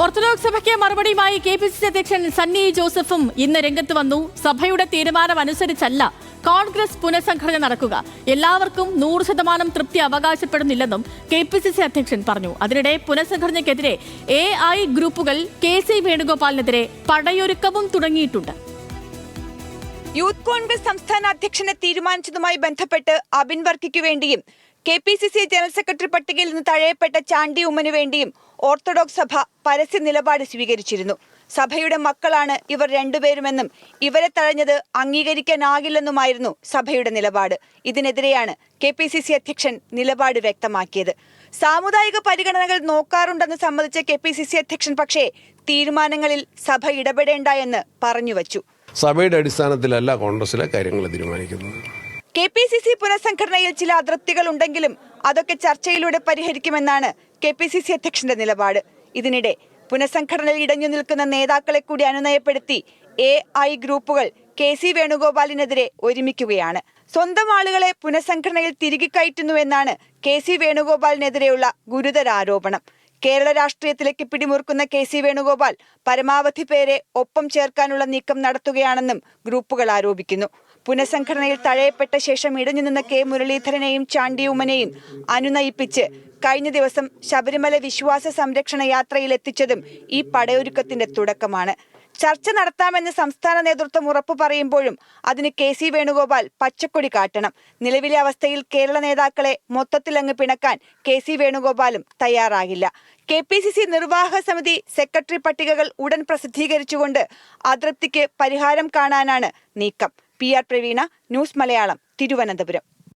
Orthodox സഭയ്ക്ക് മറുപടിയുമായി K P C C അധ്യക്ഷൻ സണ്ണി ജോസഫും ഇന്ന് രംഗത്ത് വന്നു. സഭയുടെ തീരുമാനം അനുസരിച്ചല്ല കോൺഗ്രസ് പുനഃസംഘടന നടക്കുക. എല്ലാവർക്കും നൂറ് ശതമാനം തൃപ്തി അവകാശപ്പെടുന്നില്ലെന്നും കെ പി സി സി അധ്യക്ഷൻ പറഞ്ഞു. അതിനിടെ പുനഃസംഘടനയ്ക്കെതിരെ എ ഐ ഗ്രൂപ്പുകൾ കെ സി വേണുഗോപാലിനെതിരെ പടയൊരുക്കവും തുടങ്ങിയിട്ടുണ്ട്. യൂത്ത് കോൺഗ്രസ് സംസ്ഥാന അധ്യക്ഷനെ തീരുമാനിച്ചതുമായി ബന്ധപ്പെട്ട് അബിൻ വർക്കിക്കു വേണ്ടിയും K P C C general secretary പട്ടികയിൽ നിന്ന് തഴയപ്പെട്ട ചാണ്ടി ഉമ്മനു വേണ്ടിയും ഓർത്തഡോക്സ് സഭ പരസ്യ നിലപാട് സ്വീകരിച്ചിരുന്നു. സഭയുടെ മക്കളാണ് ഇവർ രണ്ടുപേരുമെന്നും ഇവരെ തഴഞ്ഞത് അംഗീകരിക്കാനാകില്ലെന്നുമായിരുന്നു സഭയുടെ നിലപാട്. ഇതിനെതിരെയാണ് കെ പി സി സി അധ്യക്ഷൻ നിലപാട് വ്യക്തമാക്കിയത്. സാമുദായിക പരിഗണനകൾ നോക്കാറുണ്ടെന്ന് സംബന്ധിച്ച കെ പി സി സി അധ്യക്ഷൻ പക്ഷേ തീരുമാനങ്ങളിൽ സഭ ഇടപെടേണ്ട എന്ന് പറഞ്ഞുവച്ചു സഭയുടെ അടിസ്ഥാനത്തിലല്ല കോൺഗ്രസിലെ കാര്യങ്ങൾ തീരുമാനിക്കുന്നത്. കെ പി സി സി പുനഃസംഘടനയിൽ ചില അതൃപ്തികൾ ഉണ്ടെങ്കിലും അതൊക്കെ ചർച്ചയിലൂടെ പരിഹരിക്കുമെന്നാണ് കെ പി സി സി അധ്യക്ഷന്റെ നിലപാട്. ഇതിനിടെ പുനഃസംഘടനയിൽ ഇടഞ്ഞു നിൽക്കുന്ന നേതാക്കളെ കൂടി അനുനയപ്പെടുത്തി എ ഐ ഗ്രൂപ്പുകൾ കെ സി വേണുഗോപാലിനെതിരെ ഒരുമിക്കുകയാണ്. സ്വന്തം ആളുകളെ പുനഃസംഘടനയിൽ തിരികെ കയറ്റുന്നുവെന്നാണ് കെ സി വേണുഗോപാലിനെതിരെയുള്ള ഗുരുതര ആരോപണം. കേരള രാഷ്ട്രീയത്തിലേക്ക് പിടിമുറുക്കുന്ന കെ സി വേണുഗോപാൽ പരമാവധി പേരെ ഒപ്പം ചേർക്കാനുള്ള നീക്കം നടത്തുകയാണെന്നും ഗ്രൂപ്പുകൾ ആരോപിക്കുന്നു. പുനഃസംഘടനയിൽ തഴയപ്പെട്ട ശേഷം ഇടഞ്ഞു നിന്ന കെ മുരളീധരനെയും ചാണ്ടിയുമ്മനെയും അനുനയിപ്പിച്ച് കഴിഞ്ഞ ദിവസം ശബരിമല വിശ്വാസ സംരക്ഷണ യാത്രയിൽ എത്തിച്ചതും ഈ പടയൊരുക്കത്തിന്റെ തുടക്കമാണ്. ചർച്ച നടത്താമെന്ന് സംസ്ഥാന നേതൃത്വം ഉറപ്പു പറയുമ്പോഴും അതിന് കെ സി വേണുഗോപാൽ പച്ചക്കൊടി കാട്ടണം. നിലവിലെ അവസ്ഥയിൽ കേരള നേതാക്കളെ മൊത്തത്തിൽ മൊത്തത്തിലങ്ങ് പിണക്കാൻ കെ സി വേണുഗോപാലും തയ്യാറാകില്ല. കെ പി സി സി നിർവാഹക സമിതി സെക്രട്ടറി പട്ടികകൾ ഉടൻ പ്രസിദ്ധീകരിച്ചുകൊണ്ട് അതൃപ്തിക്ക് പരിഹാരം കാണാനാണ് നീക്കം. P R Praveena news Malayalam Thiruvananthapuram.